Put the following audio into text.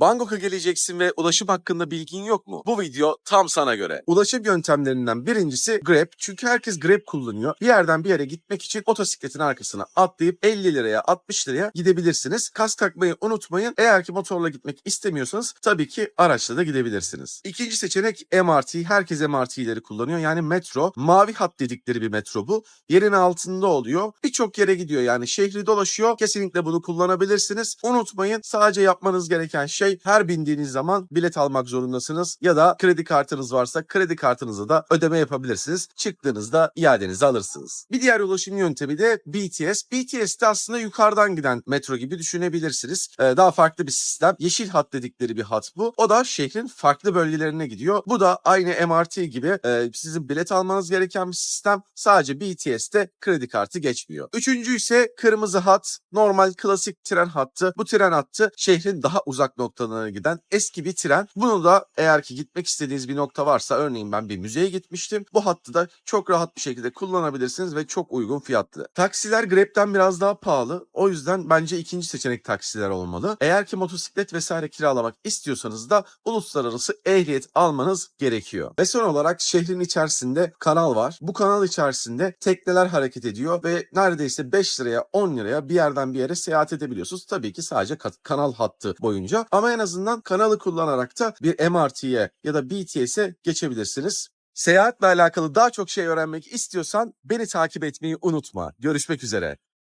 Bangkok'a geleceksin ve ulaşım hakkında bilgin yok mu? Bu video tam sana göre. Ulaşım yöntemlerinden birincisi Grab. Çünkü herkes Grab kullanıyor. Bir yerden bir yere gitmek için motosikletin arkasına atlayıp 50 liraya 60 liraya gidebilirsiniz. Kask takmayı unutmayın. Eğer ki motorla gitmek istemiyorsanız tabii ki araçla da gidebilirsiniz. İkinci seçenek MRT. Herkes MRT'leri kullanıyor. Yani metro. Mavi hat dedikleri bir metro bu. Yerin altında oluyor. Birçok yere gidiyor yani şehri dolaşıyor. Kesinlikle bunu kullanabilirsiniz. Unutmayın sadece yapmanız gereken şey her bindiğiniz zaman bilet almak zorundasınız. Ya da kredi kartınız varsa kredi kartınızı da ödeme yapabilirsiniz. Çıktığınızda iadenizi alırsınız. Bir diğer ulaşım yöntemi de BTS. BTS de aslında yukarıdan giden metro gibi düşünebilirsiniz. Ee, daha farklı bir sistem. Yeşil hat dedikleri bir hat bu. O da şehrin farklı bölgelerine gidiyor. Bu da aynı MRT gibi e, sizin bilet almanız gereken bir sistem. Sadece BTS'te kredi kartı geçmiyor. Üçüncü ise kırmızı hat. Normal klasik tren hattı. Bu tren hattı şehrin daha uzak noktalarına giden eski bir tren. Bunu da eğer ki gitmek istediğiniz bir nokta varsa örneğin ben bir müzeye gitmiştim. Bu hattı da çok rahat bir şekilde kullanabilirsiniz ve çok uygun fiyatlı. Taksiler Grab'den biraz daha pahalı. O yüzden bence ikinci seçenek taksiler olmalı. Eğer ki motosiklet vesaire kiralamak istiyorsanız da uluslararası ehliyet almanız gerekiyor. Ve son olarak şehrin içerisinde kanal var. Bu kanal içerisinde tekneler hareket ediyor ve neredeyse 5 liraya 10 liraya bir yerden bir yere seyahat edebiliyorsunuz. Tabii ki sadece kanal hattı boyunca ama en azından kanalı kullanarak da bir MRT'ye ya da BTS'e geçebilirsiniz. Seyahatle alakalı daha çok şey öğrenmek istiyorsan beni takip etmeyi unutma. Görüşmek üzere.